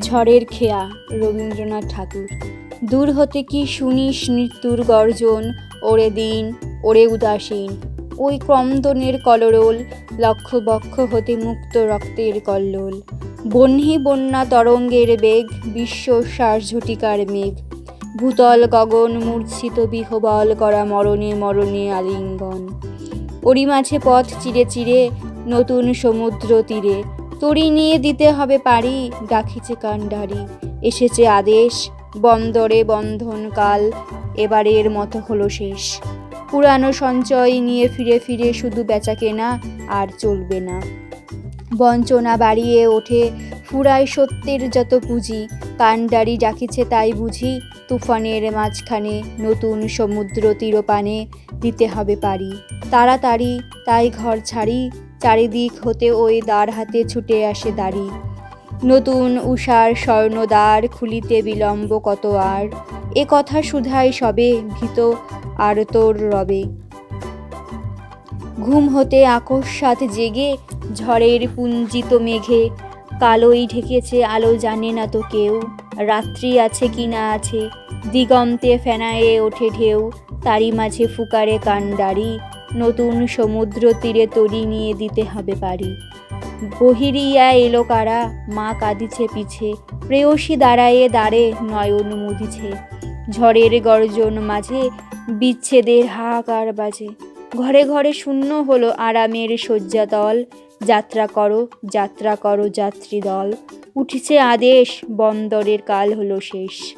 ঝড়ের খেয়া, রবীন্দ্রনাথ ঠাকুর। দূর হতে কি শুনিস মৃত্যুর গর্জন? ওরে দিন, ওরে উদাসীন। ওই ক্রন্দনের কলরোল লক্ষ বক্ষ হতে মুক্ত রক্তের কল্লোল। বহ্নি বন্যা তরঙ্গের বেগ, বিশ্ব শ্বাস ঝটিকার মেঘ। ভূতল গগন মূর্ছিত বিহবল করা মরণে মরণে আলিঙ্গন। মাঝে পথ চিরে চিরে, নতুন সমুদ্র তীরে। তরি নিয়ে দিতে হবে পারি, ডাকিছে কান্ডারি এসেছে আদেশ, বন্দরে বন্ধন কাল এবারের মতো হলো শেষ। পুরানো সঞ্চয় নিয়ে ফিরে ফিরে শুধু বেচা কেনা আর চলবে না। বঞ্চনা বাড়িয়ে ওঠে ফুরায় সত্যের যত পুঁজি কান্ডারি ডাকিছে তাই বুঝি তুফানের মাঝখানে নতুন সমুদ্র তীরপানে দিতে হবে পারি। তাড়াতাড়ি তাই ঘর ছাড়ি চারিদিক হতে ওই দ্বার হাতে ছুটে আসে দাড়ি। নতুন উষার স্বর্ণদ্বার খুলিতে বিলম্ব কত আর। এ কথা শুধাই সবে ভীত আর তোর রবে। ঘুম হতে আকস্মাত জেগে ঝড়ের পুঞ্জিত মেঘে কালোই ঢেকেছে আলো, জানে না তো কেউ। রাত্রি আছে কি না আছে, দিগন্তে ফেনায়ে ওঠে ঢেউ। তারই মাঝে ফুকারে কান্ডারি নতুন সমুদ্র তীরে তরি নিয়ে দিতে হবে পারি। বহিরিয়া এলো কারা, মা কাঁদিছে পিছে, প্রেয়সী দাঁড়ায়ে দাঁড়ে নয়ন মুদিছে। ঝড়ের গর্জন মাঝে, বিচ্ছেদের হাহাকার বাজে। ঘরে ঘরে শূন্য হলো আরামের শয্যাতল যাত্রা করো যাত্রা করো যাত্রী দল। উঠিছে আদেশ, বন্দরের কাল হলো শেষ।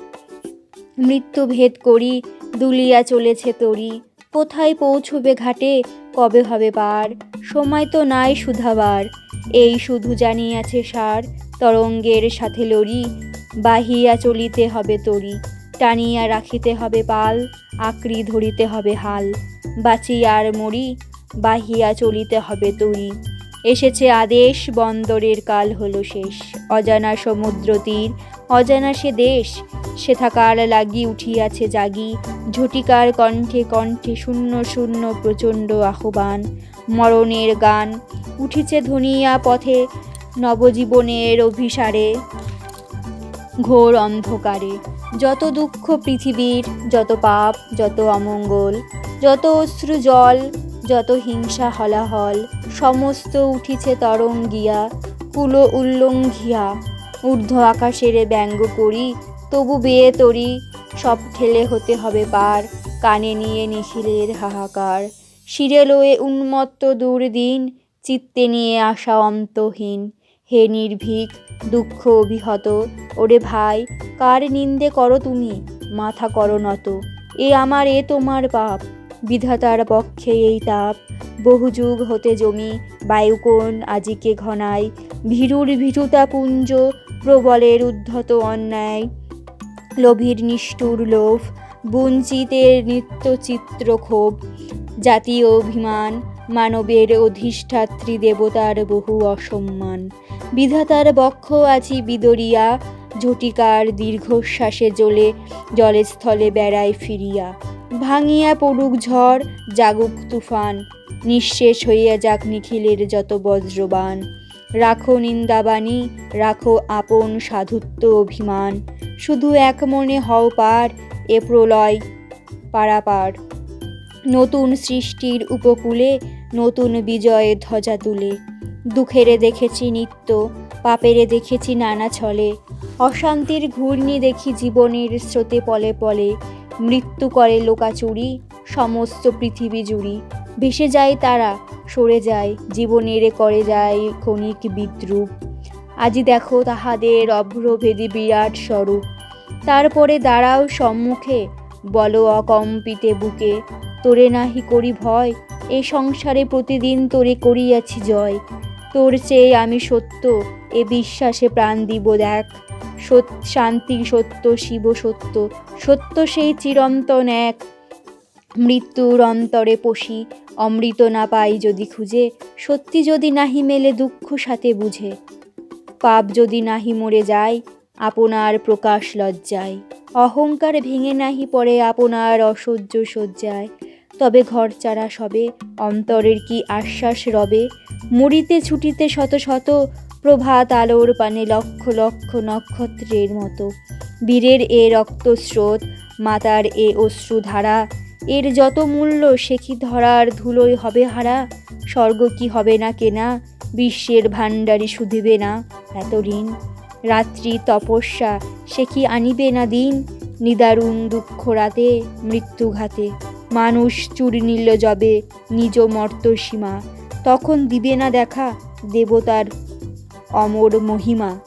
মৃত্যু ভেদ করি, দুলিয়া চলেছে তরি। কোথায় পৌঁছবে ঘাটে, কবে হবে পার? সময় তো নাই সুধাবার। এই শুধু জানিয়াছে সার, তরঙ্গের সাথে লড়ি। বাহিয়া চলিতে হবে তরি, টানিয়া রাখিতে হবে পাল, আঁকড়ি ধরিতে হবে হাল। বাঁচিয়ার মরি, বাহিয়া চলিতে হবে তরি। এসেছে আদেশ, বন্দরের কাল হলো শেষ। অজানা সমুদ্র তীর, অজানা সে দেশ, সে থাকার লাগি উঠিয়াছে জাগি। ঝটিকার কণ্ঠে কণ্ঠে শূন্য শূন্য প্রচণ্ড আহ্বান। মরণের গান, উঠিছে ধনিয়া পথে নবজীবনের অভিসারে। ঘোর অন্ধকারে, যত দুঃখ পৃথিবীর, যত পাপ, যত অমঙ্গল, যত অশ্রু জল যত হিংসা হলাহল, সমস্ত উঠিছে তরঙ্গিয়া কুলো উল্লঙ্ঘিয়া। ঊর্ধ্ব আকাশের ব্যঙ্গ করি, তবু বেয়ে তরি, সব ঠেলে হতে হবে পার, কানে নিয়ে নিখিলের হাহাকার। শিরে লয়ে উন্মত্ত দুর্দিন, চিত্তে নিয়ে আসা অন্তহীন। হে নির্ভীক, দুঃখ অভিহত, ওরে ভাই, কার নিন্দে করো তুমি? মাথা করো নত, এ আমার, এ তোমার পাপ। বিধাতার পক্ষে এই তাপ। বহু যুগ হতে জমি, বায়ুকোণ আজিকে ঘনায়। ভীরুর ভীরুতা পুঞ্জ প্রবলের উদ্ধত অন্যায়। লোভীর নিষ্ঠুর লোভ, বঞ্চিতের নিত্য চিত্র ক্ষোভ। জাতীয় অভিমান, মানবের অধিষ্ঠাত্রী দেবতার বহু অসম্মান। বিধাতার বক্ষ আছি বিদরিয়া, ঝটিকার দীর্ঘশ্বাসে জ্বলে জলস্থলে বেড়ায় ফিরিয়া। ভাঙিয়া পড়ুক ঝড়, জাগুক তুফান, নিঃশেষ হইয়া যাক নিখিলের যত বজ্রবান। রাখো নিন্দাবাণী, রাখো আপন সাধুত্ব অভিমান, শুধু এক মনে হও পার, এ প্রলয় পারাপার। নতুন সৃষ্টির উপকূলে, নতুন বিজয়ে ধ্বজা তুলে, দুঃখেরে দেখেছি নিত্য, পাপেরে দেখেছি নানা ছলে। অশান্তির ঘূর্ণি দেখি জীবনের স্রোতে পলে পলে মৃত্যু করে লোকাচুরি, সমস্ত পৃথিবী জুড়ি। ভেসে যায় তারা, সরে যায় জীবনের করে যায় ক্ষণিক বিদ্রুপ। আজি দেখো তাহাদের অভ্রভেদী বিরাট স্বরূপ। তারপরে দাঁড়াও সম্মুখে, বলো অকম্পিতে বুকে, তোরে নাহি করি ভয়, এ সংসারে প্রতিদিন তোরে করিয়াছি জয়। তোর চেয়ে আমি সত্য, এ বিশ্বাসে প্রাণ দিব দেখ। শান্তি সত্য, শিব সত্য সত্য সেই চিরন্তন এক। মৃত্যুর অন্তরে পশি, অমৃত না পাই যদি খুঁজে, সত্যি যদি নাহি মেলে দুঃখ সাথে বুঝে। পাপ যদি নাহি মরে যায়, আপনার প্রকাশ লজ্জায়। অহংকার ভেঙে নাহি পড়ে, আপনার অসহ্য সজ্জায় তবে ঘর চারা সবে, অন্তরের কি আশ্বাস রবে? মুড়িতে ছুটিতে শত শত প্রভাত আলোর পানে লক্ষ লক্ষ নক্ষত্রের মতো। বীরের এ রক্তস্রোত, মাতার এ অশ্রুধারা, এর যত মূল্য সে কি ধরার ধুলোয় হবে হারা? স্বর্গ কি হবে না কেনা? বিশ্বের ভাণ্ডারি শুধিবে না এত ঋণ? রাত্রি তপস্যা সে কি আনিবে না দিন? নিদারুণ দুঃখ রাতে, মৃত্যুঘাতে মানুষ চুরি নিল যবে নিজ মর্ত সীমা। তখন দিবে না দেখা দেবতার অমর মহিমা।